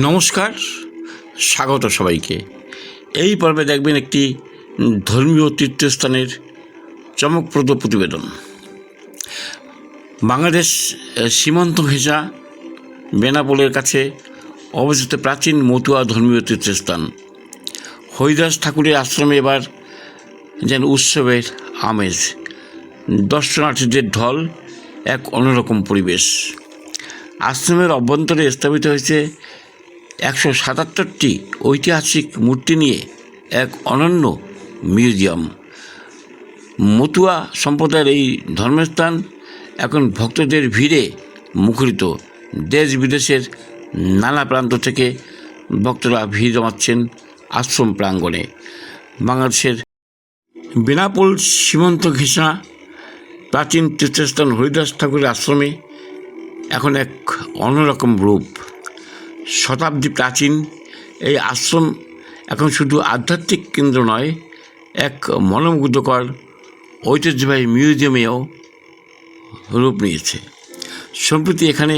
নমস্কার, স্বাগত সবাইকে। এই পর্বে দেখবেন একটি ধর্মীয় তীর্থস্থানের চমকপ্রদ প্রতিবেদন। বাংলাদেশ সীমান্ত ঘেঁষা বেনাপোলের কাছে অবস্থিত প্রাচীন মতুয়া ধর্মীয় তীর্থস্থান। হরিদাস ঠাকুরের আশ্রমে এবার যেন উৎসবের আমেজ, দর্শনার্থীদের ঢল এক অন্যরকম পরিবেশ। আশ্রমের অভ্যন্তরে স্থাপিত হয়েছে একশো সাতাত্তরটি ঐতিহাসিক মূর্তি নিয়ে এক অনন্য মিউজিয়াম। মতুয়া সম্প্রদায়ের এই ধর্মস্থান এখন ভক্তদের ভিড়ে মুখরিত। দেশ বিদেশের নানা প্রান্ত থেকে ভক্তরা ভিড় জমাচ্ছেন আশ্রম প্রাঙ্গণে। বাংলাদেশের বেনাপোল, সীমান্ত ঘেঁষা, প্রাচীন তীর্থস্থান হরিদাস ঠাকুরের আশ্রমে এখন এক অন্যরকম রূপ। শতাব্দী প্রাচীন। এই আশ্রম এখন শুধু আধ্যাত্মিক কেন্দ্র নয়, এক মনোমুগ্ধকর, ঐতিহ্যবাহী মিউজিয়ামেও রূপ নিয়েছে। সম্প্রতি এখানে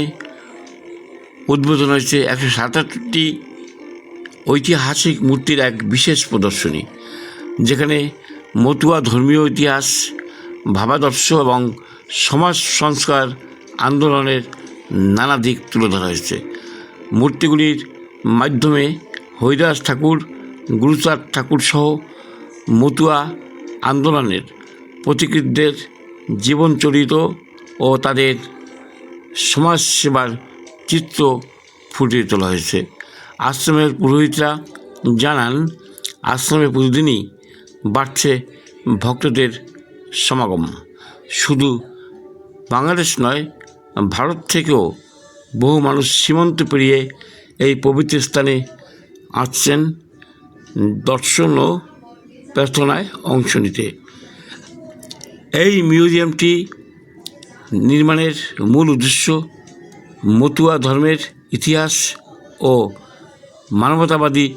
উদ্বোধন হয়েছে একশো সাতাত্তরটি ঐতিহাসিক মূর্তির এক বিশেষ প্রদর্শনী, যেখানে মতুয়া ধর্মীয় ইতিহাস, ভাবাদর্শ এবং সমাজ সংস্কার আন্দোলনের নানা দিক তুলে ধরা হয়েছে। মূর্তিগুলির মাধ্যমে হরিদাস ঠাকুর, গুরুচাঁদ ঠাকুর সহ মতুয়া আন্দোলনের প্রতিকৃতদের জীবনচরিত ও তাদের সমাজসেবার চিত্র ফুটিয়ে তোলা হয়েছে। আশ্রমের পুরোহিতরা জানান, আশ্রমে প্রতিদিনই বাড়ছে ভক্তদের সমাগম। শুধু বাংলাদেশ নয়, ভারত থেকেও বহু মানুষ সীমান্ত পেরিয়ে এই পবিত্র স্থানে আসছেন দর্শন ও প্রার্থনায় অংশ নিতে। এই মিউজিয়ামটি নির্মাণের মূল উদ্দেশ্য মতুয়া ধর্মের ইতিহাস ও মানবতাবাদী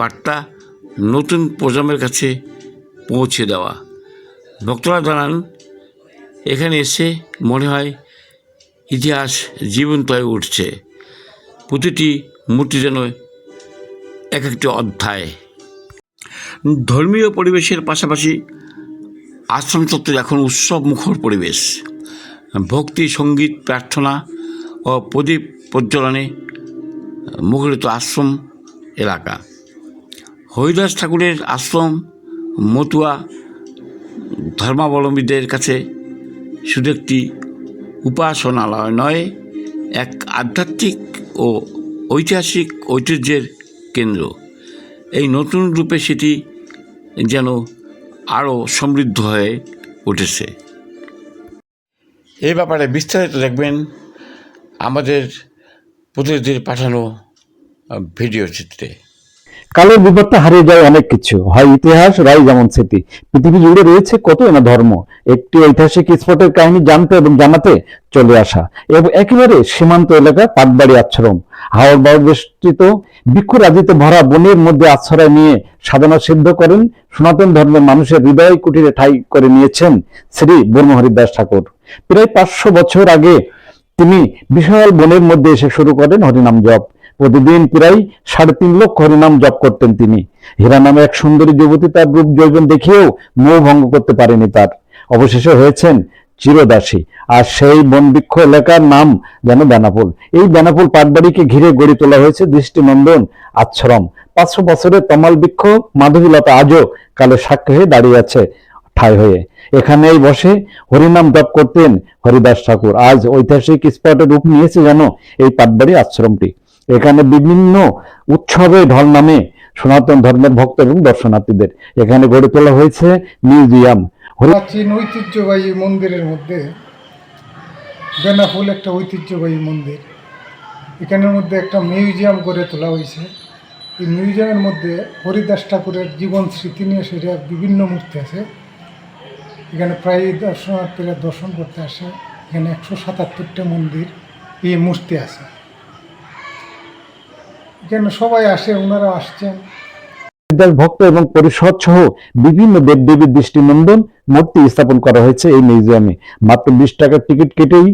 বার্তা নতুন প্রজন্মের কাছে পৌঁছে দেওয়া। ভক্তরা জানান, এখানে এসে মনে হয় ইতিহাস জীবন্ত হয়ে উঠছে। প্রতিটি মূর্তি যেন এক একটি অধ্যায়। ধর্মীয় পরিবেশের পাশাপাশি আশ্রম চত্বর এখন উৎসব মুখর পরিবেশ। ভক্তি, সংগীত, প্রার্থনা ও প্রদীপ প্রজ্বলনে মুখরিত আশ্রম এলাকা। হরিদাস ঠাকুরের আশ্রম মতুয়া ধর্মাবলম্বীদের কাছে শুধু একটি উপাসনালয় নয়, এক আধ্যাত্মিক ও ঐতিহাসিক ঐতিহ্যের কেন্দ্র। এই নতুন রূপে সেটি যেন আরও সমৃদ্ধ হয়ে উঠেছে। এ ব্যাপারে বিস্তারিত দেখবেন আমাদের প্রতিনিধির পাঠানো ভিডিও চিত্রে। কালের বিপদটা হারিয়ে যায় অনেক কিছু। হয় ইতিহাস রাই যেমন স্মৃতি। পৃথিবী জুড়ে রয়েছে কত না ধর্ম। একটি ঐতিহাসিক স্পটের কাহিনী জানতে এবং জানাতে চলে আসা। এবং একেবারে সীমান্ত এলাকা, পাটবাড়ি আশ্রম। হাওড় বাড়ি বেষ্টিত বৃক্ষরাজিতে ভরা বনের মধ্যে আশ্রয় নিয়ে সাধনা সিদ্ধ করেন সনাতন ধর্মের মানুষের হৃদয় কুটিরে ঠাই করে নিয়েছেন শ্রী ব্রহ্মহরিদাস ঠাকুর। প্রায় পাঁচশো বছর আগে তিনি বিশাল বনের মধ্যে এসে শুরু করেন হরিনাম জপ। প্রতিদিন প্রায় সাড়ে তিন লক্ষ হরিনাম জপ করতেন তিনি। হীরা নামে এক সুন্দরী যুবতী তার রূপ যৌবন দেখিয়েও মোহ ভঙ্গ করতে পারেনি তার। অবশেষে হয়েছেন চিরদাসী, আর সেই বনবৃক্ষ এলাকার নাম যেন বেনাপোল। এই বেনাপোল পাটবাড়িকে ঘিরে গড়ে তোলা হয়েছে দৃষ্টিনন্দন আশ্রম। পাঁচশো বছরের তমাল বৃক্ষ মাধবীলতা আজও কালে সাক্ষী হয়ে দাঁড়িয়ে আছে ঠাই হয়ে। এখানেই বসে হরিনাম জপ করতেন হরিদাস ঠাকুর। আজ ঐতিহাসিক স্পটে রূপ নিয়েছে যেন এই পাটবাড়ি আশ্রমটি। এখানে বিভিন্ন উৎসবে ঢল নামে সনাতন ধর্মের ভক্ত এবং দর্শনার্থীদের এখানে গড়ে তোলা হয়েছে মিউজিয়াম। প্রাচীন ঐতিহ্যবাহী মন্দিরের মধ্যে বেনাফুল একটা ঐতিহ্যবাহী মন্দির। এখানের মধ্যে একটা মিউজিয়াম গড়ে তোলা হয়েছে। এই মিউজিয়ামের মধ্যে হরিদাস ঠাকুরের জীবন স্মৃতি নিয়ে সেটা বিভিন্ন মূর্তি আছে। এখানে প্রায় দর্শনার্থীরা দর্শন করতে আসে। এখানে একশো সাতাত্তরটা মন্দির এই মূর্তি আছে। এখানে সবাই আসে ওনারা আসছেন। ভক্ত এবং পরিষদ সহ বিভিন্ন দেবদেবীর দৃষ্টিনন্দন মূর্তি স্থাপন করা হয়েছে এই মিউজিয়ামে। মাত্র বিশ টাকার টিকিট কেটেই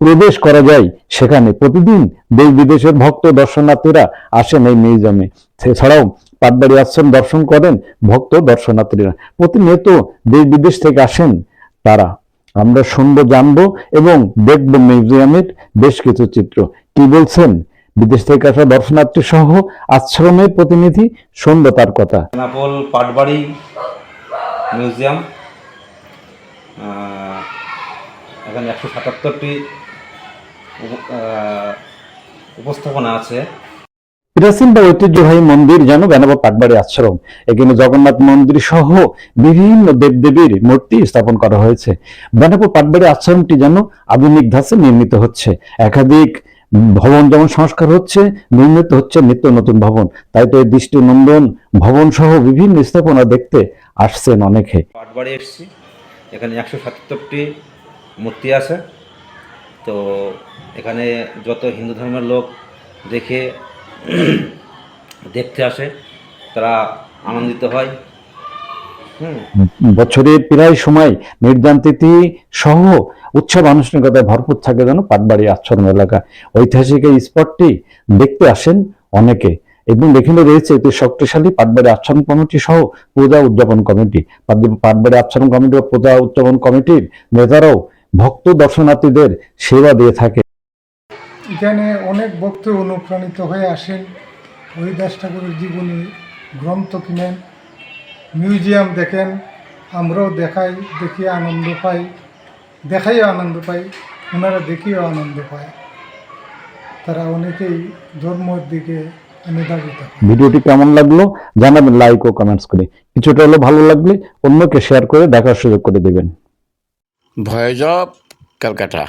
প্রবেশ করা যায় সেখানে। প্রতিদিন দেশ বিদেশের ভক্ত দর্শনার্থীরা আসেন এই মিউজিয়ামে। এছাড়াও পাটবাড়ি আশ্রম দর্শন করেন ভক্ত দর্শনার্থীরা। প্রতিনিয়ত দেশ বিদেশ থেকে আসেন তারা। আমরা শুনব জানব এবং দেখব মিউজিয়ামের বেশ কিছু চিত্র। কি বলছেন বিদেশ থেকে আসা দর্শনার্থী সহ আশ্রমের প্রতিনিধি শুনব তার কথা। বেনাপোল পাটবাড়ি মিউজিয়াম এখানে একশো সাতাত্তরটি উপস্থাপনা আছে। প্রাচীন বা ঐতিহ্যবাহী মন্দির যেন বেনাপোল পাটবাড়ি আশ্রম। এখানে জগন্নাথ মন্দির সহ বিভিন্ন দেবদেবীর মূর্তি স্থাপন করা হয়েছে। বেনাপোল পাটবাড়ি আশ্রমটি যেন আধুনিক ধাঁচে নির্মিত হচ্ছে। একাধিক ভবন যেমন সংস্কার হচ্ছে নির্মিত হচ্ছে নিত্য নতুন ভবন। তাই তো এই দৃষ্টিনন্দন ভবন সহ বিভিন্ন স্থাপনা দেখতে আসছেন অনেকে। পাটবাড়ি এসেছি, এখানে একশো সাতাত্তরটি মূর্তি আছে। তো এখানে যত হিন্দু ধর্মের লোক দেখে, দেখতে আসে, তারা আনন্দিত হয়। বছরের প্রায় সময় নির্যান তিথি সহ উৎসব আনুষ্ঠানিকতায় ভরপুর থাকে যেন পাটবাড়ি আশ্রম এলাকা। ঐতিহাসিক এই স্পটটি দেখতে আসেন অনেকে। এবং এখানে রয়েছে একটি শক্তিশালী পাটবাড়ি আশ্রম কমিটি সহ পূজা উদযাপন কমিটি। পাট- পাটবাড়ি আশ্রম কমিটি ও পূজা উদযাপন কমিটির নেতারাও ভক্ত দর্শনার্থীদের সেবা দিয়ে থাকে। এখানে অনেক ভক্ত অনুপ্রাণিত হয়ে আসেন। হরিদাস ঠাকুরের জীবনী, গ্রন্থ কিনেন। মিউজিয়াম দেখেন আমরাও দেখাই দেখি আনন্দ পাই দেখাইও আনন্দ পাই ওনারা দেখিও আনন্দ পায়। তারা অনেকেই ধর্মের দিকে অনুদাবিত ভিডিওটি কেমন লাগল জানাবেন লাইক ও কমেন্টস করে। কিছুটা হলো ভালো লাগলে অন্যকে শেয়ার করে দেখার সুযোগ করে দেবেন। Voice of Calcutta